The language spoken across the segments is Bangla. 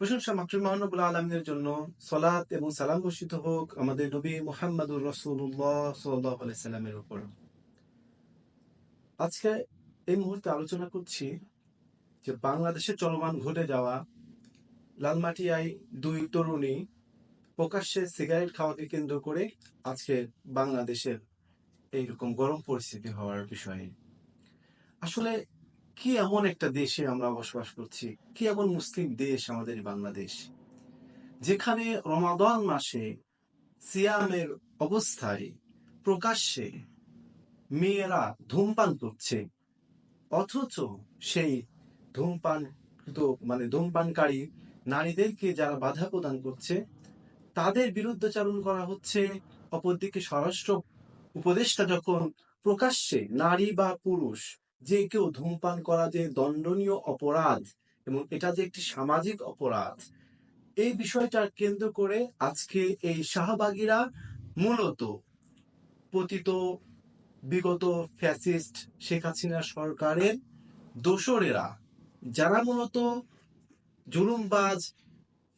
প্রশংসা মহানবুল আলমের জন্য সলাত এবং সালাম বর্ষিত হোক আমাদের নবী মোহাম্মদুর রসুল্লাহ সাল্লাহ সাল্লামের উপর। আজকে এই মুহূর্তে আলোচনা করছি যে বাংলাদেশে চলমান ঘটে যাওয়া লালমাটিয়ায় দুই তরুণী প্রকাশ্যে সিগারেট খাওয়াকে কেন্দ্র করে আজকে বাংলাদেশের এইরকম গরম পরিস্থিতি হওয়ার বিষয়ে। আসলে কি এমন একটা দেশে আমরা বসবাস করছি? কি এমন মুসলিম দেশ আমাদের বাংলাদেশ? যেখানে রমাদান মাসে সিয়ামের অবস্থায় প্রকাশ্যে মেয়েরা ধূমপান করছে। অথচ সেই ধূমপান মানে ধূমপানকারী নারীদেরকে যারা বাধা প্রদান করছে, তাদের বিরুদ্ধাচারণ করা হচ্ছে, অপরদিকে স্বরাষ্ট্র উপদেষ্টা যখন প্রকাশ্যে নারী বা পুরুষ যে কেউ ধূমপান করা যে দণ্ডনীয় অপরাধ এবং এটা যে একটি সামাজিক অপরাধ, এই বিষয়টা কেন্দ্র করে আজকে এই শাহবাগীরা মূলত পতিত, বিগত ফ্যাসিস্ট শেখ হাসিনা সরকারের দোসরেরা, যারা মূলত জুলুমবাজ,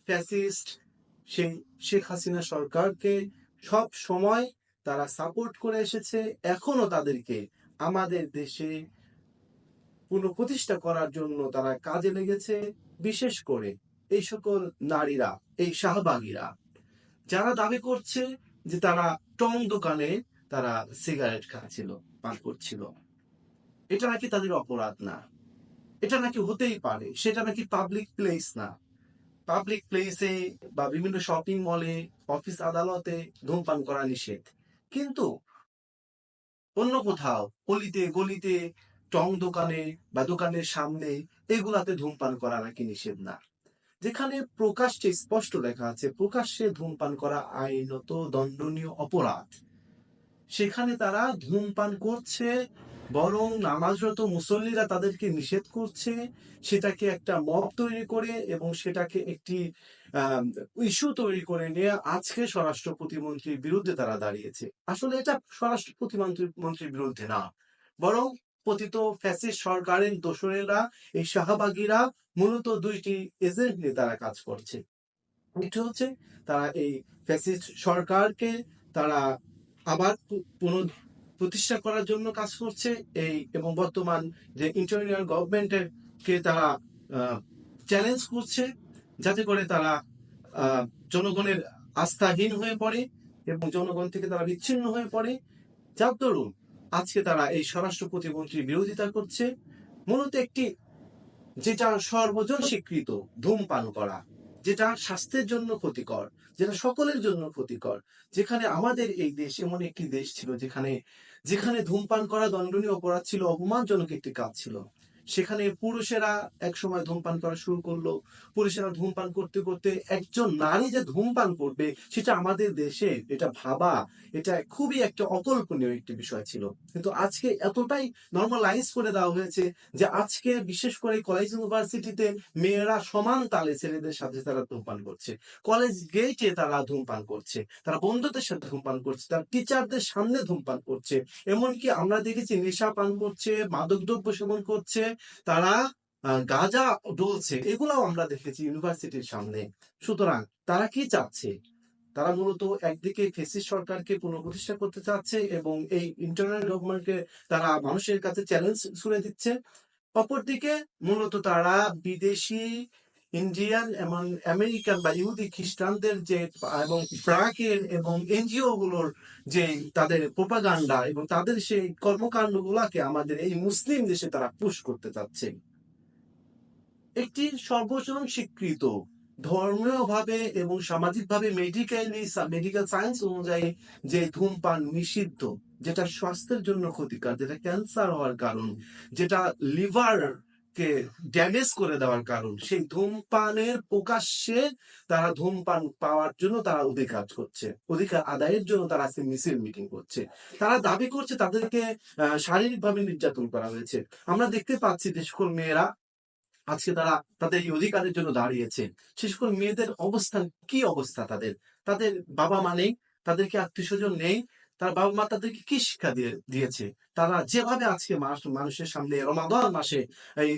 ফ্যাসিস্ট সেই শেখ হাসিনা সরকারকে সব সময় তারা সাপোর্ট করে এসেছে। এখনও তাদেরকে আমাদের দেশে পুনঃপ্রতিষ্ঠা করার জন্য তারা কাজে লেগেছে, বিশেষ করে এই সকল নারীরা, এই শাহবাগীরা। যারা দাবি করছে যে তারা টং দোকানে তারা সিগারেট খাচ্ছিল, পান করছিল। এটা নাকি তাদের অপরাধ না? এটা নাকি হতেই পারে, সেটা নাকি পাবলিক প্লেস না? পাবলিক প্লেসে বা বিভিন্ন শপিং মলে অফিস আদালতে ধূমপান করা নিষেধ। কিন্তু অন্য কোথাও অলিতে গলিতে, টং দোকানে বা দোকানের সামনে এগুলাতে ধূমপান করা নাকি নিষেধ না। যেখানে প্রকাশ্যে স্পষ্ট লেখা আছে, প্রকাশ্যে ধূমপান করা আইনত দণ্ডনীয় অপরাধ। সেখানে তারা ধূমপান করছে বরং নামাজরত মুসল্লিরা তাদেরকে নিষেধ করছে, সেটাকে একটা মব তৈরি করে এবং সেটাকে একটি ইস্যু তৈরি করে নিয়ে আজকে স্বরাষ্ট্র প্রতিমন্ত্রীর বিরুদ্ধে তারা দাঁড়িয়েছে। আসলে এটা স্বরাষ্ট্র প্রতিমন্ত্রী মন্ত্রীর বিরুদ্ধে না। বরং পতিত ফ্যাসিস্ট সরকারের দোসরেরা এই শাহবাগীরা মূলত দুইটি এজেন্ট নিয়ে তারা কাজ করছে। একটি হচ্ছে তারা এই ফ্যাসিস্ট সরকারকে তারা আবার পুনঃ প্রতিষ্ঠা করার জন্য কাজ করছে এই এবং বর্তমান যে ইন্টারনাল গভর্নমেন্টের কে তারা চ্যালেঞ্জ করছে যাতে করে তারা জনগণের আস্থাহীন হয়ে পড়ে এবং জনগণ থেকে তারা বিচ্ছিন্ন হয়ে পড়ে। যার দরুন আজকে তারা এই স্বরাষ্ট্র প্রতিমন্ত্রীর বিরোধিতা করছে। মূলত একটি যেটা সর্বজন স্বীকৃত, ধূমপান করা, যেটা স্বাস্থ্যের জন্য ক্ষতিকর। যেটা সকলের জন্য ক্ষতিকর। যেখানে আমাদের এই দেশ এমন একটি দেশ ছিল যেখানে যেখানে ধূমপান করা দণ্ডনীয় অপরাধ ছিল, অপমানজনক একটি কাজ ছিল। সেখানে পুরুষেরা এক সময় ধূমপান করা শুরু করল। পুরুষেরা ধূমপান করতে করতে একজন নারী যে ধূমপান করবে, সেটা আমাদের দেশে এটা ভাবা, এটা খুবই একটা অকল্পনীয় একটি বিষয় ছিল। কিন্তু আজকে এতটাই নর্মালাইজ করে দেওয়া হয়েছে যে আজকে বিশেষ করে কলেজ ইউনিভার্সিটিতে মেয়েরা সমান তালে ছেলেদের সাথে তারা ধূমপান করছে। কলেজ গেটে তারা ধূমপান করছে, তারা বন্ধুদের সাথে ধূমপান করছে, তারা টিচারদের সামনে ধূমপান করছে। এমনকি আমরা দেখেছি নেশা পান করছে, মাদকদ্রব্য সেবন করছে তারা গাজা ডলছে, এগুলাও আমরা দেখেছি ইউনিভার্সিটির সামনে। সুতরাং তারা কি চাচ্ছে? তারা মূলত একদিকে ফেসিস সরকারকে পুনঃপ্রতিষ্ঠা করতে চাচ্ছে এবং এই ইন্টারনাল গভর্নমেন্টকে তারা মানুষের কাছে চ্যালেঞ্জ ছুড়ে দিচ্ছে। অপরদিকে মূলত তারা বিদেশি ইন্ডিয়ান এবং আমেরিকান বা ইহুদি খ্রিস্টানদের যে, এবং প্রাকের এবং এনজিও গুলোর যে তাদের প্রোপাগান্ডা এবং তাদের সেই কর্মকাণ্ড গুলাকে আমাদের এই মুসলিম দেশে তারা পুশ করতে চাচ্ছে। একটি সর্বজন স্বীকৃত ধর্মীয় ভাবে এবং সামাজিক ভাবে মেডিকেলি মেডিকেল সায়েন্স অনুযায়ী যে ধূমপান নিষিদ্ধ, যেটা স্বাস্থ্যের জন্য ক্ষতিকর, যেটা ক্যান্সার হওয়ার কারণ, যেটা লিভার কে ড্যামেজ করে দেওয়ার কারণ। সেই ধূমপানের প্রকাশ্যে তারা ধূমপান পাওয়ার জন্য তারা অধিকার করছে অধিকার আদায়ের জন্য তারা আজকে মিছিল মিটিং করছে। তারা দাবি করছে তাদেরকে শারীরিকভাবে নির্যাতন করা হয়েছে। আমরা দেখতে পাচ্ছি যে সকল মেয়েরা আজকে তারা তাদের এই অধিকারের জন্য দাঁড়িয়েছে। সে মেয়েদের অবস্থান, কি অবস্থা তাদের? তাদের বাবা মা নেই, তাদেরকে আত্মীয় স্বজন নেই তার বাবা মা তাদেরকে কি শিক্ষা দিয়ে, দিয়েছে? তারা যেভাবে আজকে মানুষের সামনে রমাদন মাসে, এই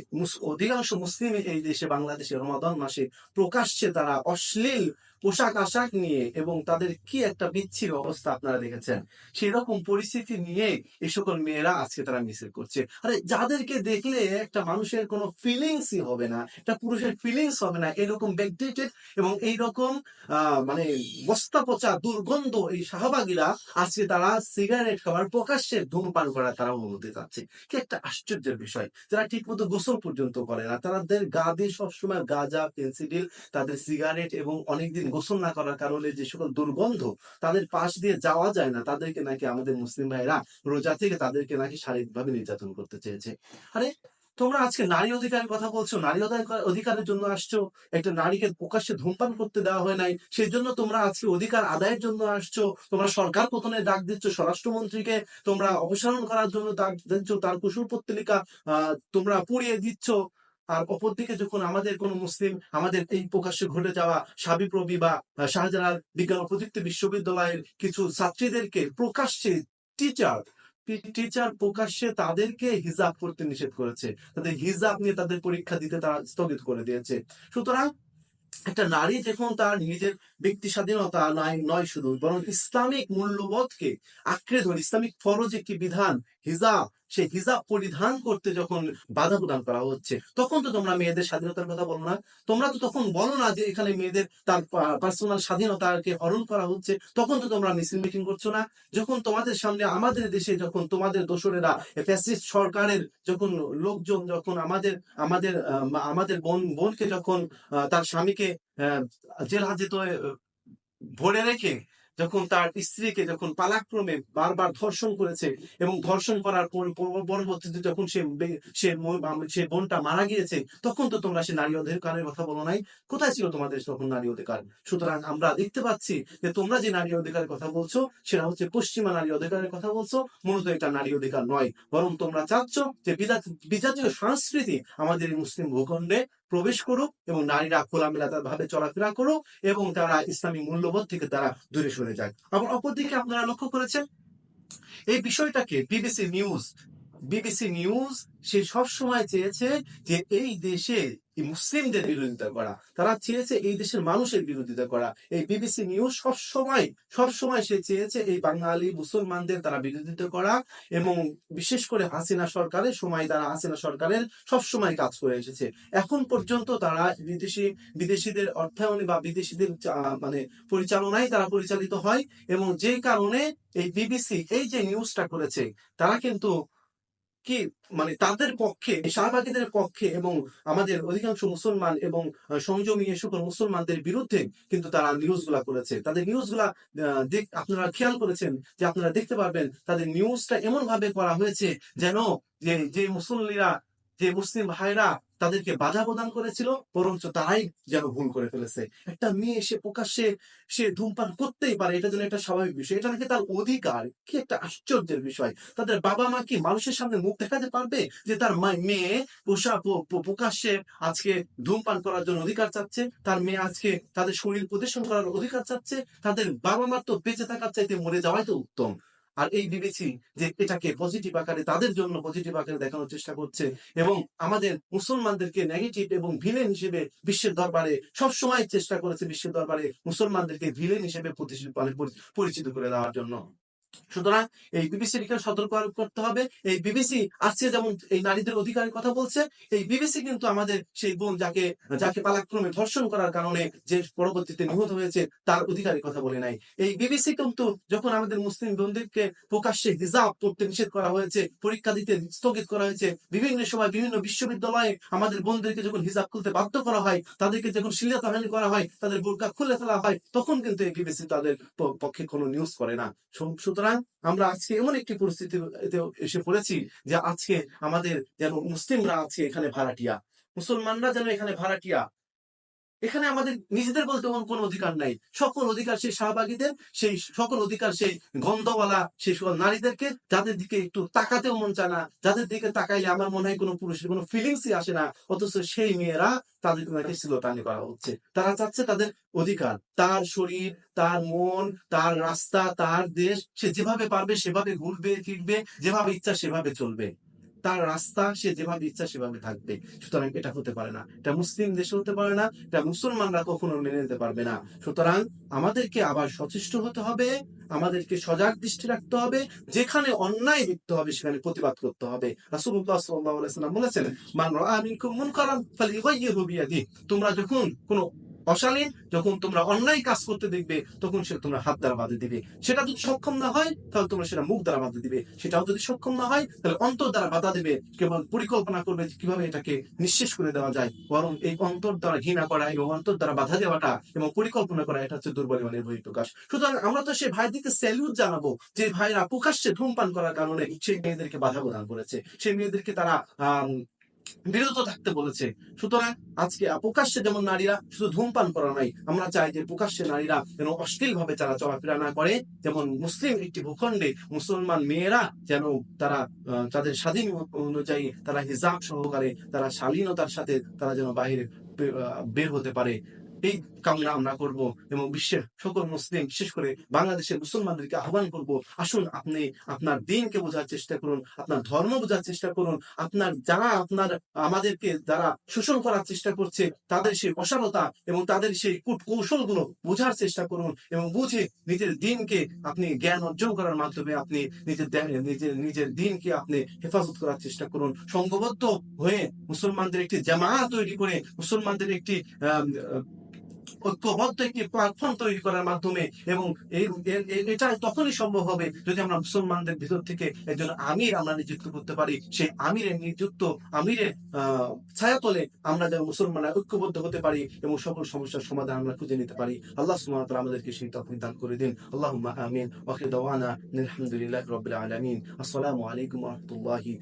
অধিকাংশ মুসলিম এই দেশে, বাংলাদেশে রমাদন মাসে প্রকাশ্যে তারা অশ্লীল পোশাক আশাক নিয়ে এবং তাদের কি একটা বিচ্ছির অবস্থা আপনারা দেখেছেন? সেই রকম পরিস্থিতি নিয়ে এই সকল মেয়েরা আজকে তারা মিছিল করছে। আরে যাদেরকে দেখলে একটা মানুষের কোনো ফিলিংসই হবে না, একটা পুরুষের ফিলিংস হবে না এরকম ব্যাকডেটেড এবং এইরকম মানে বস্তা পচা দুর্গন্ধ এই শাহবাগীরা আজকে তারা সিগারেট খাবার প্রকাশ্যে ধূমপান করা তারা অনুমতি চাচ্ছে। কি একটা আশ্চর্যের বিষয়। যারা ঠিক মতো গোসল পর্যন্ত করে না, তাদের গা দিয়ে সবসময় গাঁজা পেন্সিডিল তাদের সিগারেট এবং অনেকদিন গোসল না করার কারণে যে সকল দুর্গন্ধ তাদের পাশ দিয়ে যাওয়া যায় না, তাদেরকে নাকি আমাদের মুসলিম ভাইরা রোজা থেকে তাদেরকে নাকি শারীরিকভাবে নির্যাতন করতে চেয়েছে। আরে, তোমরা আজকে নারী অধিকারের কথা বলছো, নারী অধিকারের জন্য আসছো, একটা নারীকে প্রকাশ্যে ধূমপান করতে দেওয়া হয় নাই সেই জন্য তোমরা আজকে অধিকার আদায়ের জন্য আসছো, তোমরা সরকার পতনে ডাক দিচ্ছ, স্বরাষ্ট্রমন্ত্রীকে তোমরা অপসারণ করার জন্য ডাক দিচ্ছ, তার কুশল পত্রিকা তোমরা পুড়িয়ে দিচ্ছ আর অপরদিকে যখন আমাদের কোন মুসলিম আমাদের এই প্রকাশ্যে ঘটে যাওয়া সাবিপ্রবি বা শাহজালাল বিজ্ঞান ও প্রযুক্তি বিশ্ববিদ্যালয়ের কিছু ছাত্রীদেরকে প্রকাশ্যে টিচার টিচার প্রকাশ্যে তাদেরকে হিজাব করতে নিষেধ করেছে। তাদের হিজাব নিয়ে তাদের পরীক্ষা দিতে তারা স্থগিত করে দিয়েছে। সুতরাং একটা নারী যখন তার নিজের ব্যক্তি স্বাধীনতা নয় নয় শুধু, বরং ইসলামিক মূল্যবোধকে আঁকড়ে ধরে, ইসলামিক ফরজ একটি বিধান, হিজাব, সেই হিজাব পরিধান করতে যখন বাধা প্রদান করা হচ্ছে, তখন তো তোমরা মেয়েদের স্বাধীনতার কথা বলো না। তোমরা তো তখন বলো না যে এখানে মেয়েদের তার পার্সোনাল স্বাধীনতাকে হরণ করা হচ্ছে, তখন তো তোমরা মিছিল মিটিং করছ না। যখন তোমাদের সামনে আমাদের দেশে যখন তোমাদের দোসরেরা ফ্যাসিস্ট সরকারের যখন লোকজন, যখন আমাদের আমাদের আমাদের বোন, বোনকে যখন তার স্বামীকে জেল হাজতে ভরে রেখে যখন তার স্ত্রীকে যখন পালাক্রমে বারবার ধর্ষণ করেছে এবং ধর্ষণ করার পর- পর- পরবর্তীতে যখন সে সে সে বোনটা মারা গিয়েছে, তখন তো তোমরা সে নারী অধিকারের কথা বলো নাই। কোথায় ছিল তোমাদের তখন নারী অধিকার? সুতরাং আমরা দেখতে পাচ্ছি যে তোমরা যে নারী অধিকারের কথা বলছো, সেটা হচ্ছে পশ্চিমা নারী অধিকারের কথা বলছো, মূলত এটা নারী অধিকার নয়। বরং তোমরা চাচ্ছ যে বিজাতীয় সংস্কৃতি আমাদের মুসলিম ভূখণ্ডে প্রবেশ করুক এবং নারীরা খোলামেলা ভাবে চলাফেরা করুক এবং তারা ইসলামী মূল্যবোধ থেকে তারা দূরে সরে যায় আবার অপরদিকে আপনারা লক্ষ্য করেছেন, এই বিষয়টাকে বিবিসি নিউজ বিবিসি নিউজ সে সবসময় চেয়েছে যে এই দেশে মুসলিমদের বিরোধিতা করা। তারা চেয়েছে এই দেশের মানুষের বিরোধিতা করা। এই বিবিসি নিউজ সব সময় সব সময় সে চেয়েছে এই বাঙালি মুসলমানদের তারা বিরোধিতা করা এবং বিশেষ করে হাসিনা সরকারের সময় তারা হাসিনা সরকারের সব সময় কাজ করে এসেছে। এখন পর্যন্ত তারা বিদেশি, বিদেশিদের অর্থায়নে বা বিদেশিদের মানে পরিচালনায় তারা পরিচালিত হয় এবং যে কারণে এই বিবিসি এই যে নিউজটা করেছে, তারা কিন্তু কি মানে তাদের পক্ষে শাহবাগীদের পক্ষে এবং আমাদের অধিকাংশ মুসলমান এবং সংযমী এ সকল মুসলমানদের বিরুদ্ধে কিন্তু তারা নিউজগুলা করেছে। তাদের নিউজগুলা আহ, আপনারা খেয়াল করেছেন যে আপনারা দেখতে পারবেন তাদের নিউজটা এমন ভাবে করা হয়েছে যেন যে যে মুসল্লিরা যে মুসলিম ভাইরা তাদেরকে বাধা প্রদান করেছিল, বরঞ্চ তারাই যেন ভুল করে ফেলেছে। একটা মেয়ে সে প্রকাশ্যে সে ধূমপান করতেই পারে, এটা যেন একটা স্বাভাবিক বিষয়। এটা নাকি তার অধিকার? কি একটা আশ্চর্যের বিষয়। তাদের বাবা মা কি মানুষের সামনে মুখ দেখাতে পারবে যে তার মেয়ে পোষা প্রকাশ্যে আজকে ধূমপান করার জন্য অধিকার চাচ্ছে? তার মেয়ে আজকে তাদের শরীর প্রদর্শন করার অধিকার চাচ্ছে? তাদের বাবা মা তো বেঁচে থাকার চাইতে মরে যাওয়াই তো উত্তম। আর এই বিবেচি যে এটাকে পজিটিভ আকারে, তাদের জন্য পজিটিভ আকারে দেখানোর চেষ্টা করছে এবং আমাদের মুসলমানদেরকে নেগেটিভ এবং ভিলেন হিসেবে বিশ্বের দরবারে সবসময় চেষ্টা করেছে বিশ্বের দরবারে মুসলমানদেরকে ভিলেন হিসেবে প্রতিষ্ঠিত পরিচিত করে দেওয়ার জন্য। সুতরাং এই এখানে সতর্ক করতে হবে। এই বিবিসি আজকে যেমন এই নারীদের অধিকারের কথা বলছে, এই বিবিসি কিন্তু আমাদের সেই বোন যাকে যাকে পালাক্রমে ধর্ষণ করার কারণে যে পরবর্তীতে নিহত হয়েছে, তার অধিকারের কথা বলে নাই। এই বিবিসি কিন্তু যখন আমাদের মুসলিম বোনদেরকে প্রকাশ্যে হিজাব করতে নিষেধ করা হয়েছে, পরীক্ষা দিতে স্থগিত করা হয়েছে, বিভিন্ন সময় বিভিন্ন বিশ্ববিদ্যালয়ে আমাদের বোনদেরকে যখন হিজাব খুলতে বাধ্য করা হয়, তাদেরকে যখন শিলাতাহানি করা হয়, তাদের বোরকা খুলে ফেলা হয়, তখন কিন্তু এই বিবিসি তাদের পক্ষে কোনো নিউজ করে না। সু- সুতরাং আমরা আজকে এমন একটি পরিস্থিতিতে এসে পড়েছি যে আজকে আমাদের যেন মুসলিমরা আছে এখানে ভাড়াটিয়া। মুসলমানরা যেন এখানে ভাড়াটিয়া। এখানে আমাদের নিজেদের বলতে কোনো অধিকার নাই। সকল অধিকার সেই শাহবাগীদের, সেই সকল অধিকার সেই গন্ধওয়ালা, সেই সকল নারীদেরকে যাদের দিকে একটু তাকাতেও মন চায় না, যাদের দিকে তাকাইলে আমার মনে হয় কোনো পুরুষের কোনো ফিলিংসই আসে না, অথচ সেই মেয়েরা তাদেরকে নাকি শ্লীলতানি করা হচ্ছে। তারা চাচ্ছে তাদের অধিকার, তার শরীর, তার মন, তার রাস্তা, তার দেশ, সে যেভাবে পারবে সেভাবে ঘুরবে, ফিরবে, যেভাবে ইচ্ছা সেভাবে চলবে। তার রাস্তা সে যেভাবে ইচ্ছা সেভাবে থাকবে। সুতরাং এটা হতে পারে না। এটা মুসলিম দেশে হতে পারে না, এটা মুসলমানরা কখনো মেনে নিতে পারবে না। সুতরাং আমাদেরকে আবার সচেষ্ট হতে হবে, আমাদেরকে সজাগ দৃষ্টি রাখতে হবে, যেখানে অন্যায় লিপ্ত হবে সেখানে প্রতিবাদ করতে হবে। বলেছেন, মান রাআ মিনকুম মুনকারান ফালিয়ুগাইয়িরহু বিয়াদিহি। তোমরা যখন কোনো অশালীন যখন তোমরা অন্যায় কাজ করতে দেখবে, তখন সেটা তোমরা হাত দ্বারা বাঁধে দিবে। সেটা যদি সক্ষম না হয়, তাহলে তোমরা সেটা মুখ দ্বারা বাঁধে দিবে। সেটাও যদি সক্ষম না হয়, তাহলে অন্তর দ্বারা বাধা দেবে। কেবল পরিকল্পনা করবে কীভাবে এটাকে নিঃশেষ করে দেওয়া যায়। বরং এই অন্তর দ্বারা ঘৃণা করা এবং অন্তর দ্বারা বাধা দেওয়াটা এবং পরিকল্পনা করা, এটা হচ্ছে দুর্বল ইমানের বহিঃপ্রকাশ। সুতরাং আমরা তো সেই ভাইদিকে স্যালিউট জানাব, যে ভাইরা প্রকাশ্যে ধূমপান করার কারণে সেই মেয়েদেরকে বাধা প্রদান করেছে। সেই মেয়েদেরকে তারা বিরত থাকতে বলেছে। সুতরাং আজকে প্রকাশ্যে যেমন নারীরা শুধু ধূমপান করা নাই আমরা চাই যে প্রকাশ্যে নারীরা যেন অশ্লীল ভাবে তারা চলাফেরা না করে। যেমন মুসলিম একটি ভূখণ্ডে মুসলমান মেয়েরা যেন তারা তাদের স্বাধীন অনুযায়ী তারা হিজাব সহকারে, তারা শালীনতার সাথে তারা যেন বাহিরে বের হতে পারে। এই কামনা আমরা করব এবং বিশ্বের সকল মুসলিম, বিশেষ করে বাংলাদেশের মুসলমানদেরকে আহ্বান করব, আসুন আপনি আপনার দিনকে বোঝার চেষ্টা করুন, আপনার ধর্ম বোঝার চেষ্টা করুন, আপনার যারা আপনার, আমাদেরকে যারা শোষণ করার চেষ্টা করছে, তাদের সেই অসারতা এবং তাদের সেই কূট কৌশলগুলো বোঝার চেষ্টা করুন এবং বুঝে নিজের দিনকে আপনি জ্ঞান অর্জন করার মাধ্যমে আপনি নিজের নিজের নিজের দিনকে আপনি হেফাজত করার চেষ্টা করুন। সংঘবদ্ধ হয়ে মুসলমানদের একটি জামাত তৈরি করে, মুসলমানদের একটি ঐক্যবদ্ধ একটি প্ল্যাটফর্ম তৈরি করার মাধ্যমে এবং এটা তখনই সম্ভব হবে যদি আমরা মুসলমানদের ভিতর থেকে একজন আমির আমরা নিযুক্ত করতে পারি। সেই আমিরের নিযুক্ত, আমিরের ছায়াতলে আমরা যেন মুসলমানরা ঐক্যবদ্ধ হতে পারি এবং সকল সমস্যার সমাধান আমরা খুঁজে নিতে পারি। আল্লাহ তাআলা আমাদেরকে সেই তৌফিক দান করে দিন। আল্লাহ আমিন। ওয়া আখির দাওয়ানা আলহামদুলিল্লাহি আসসালামু আলাইকুম রাহমাতুল্লাহি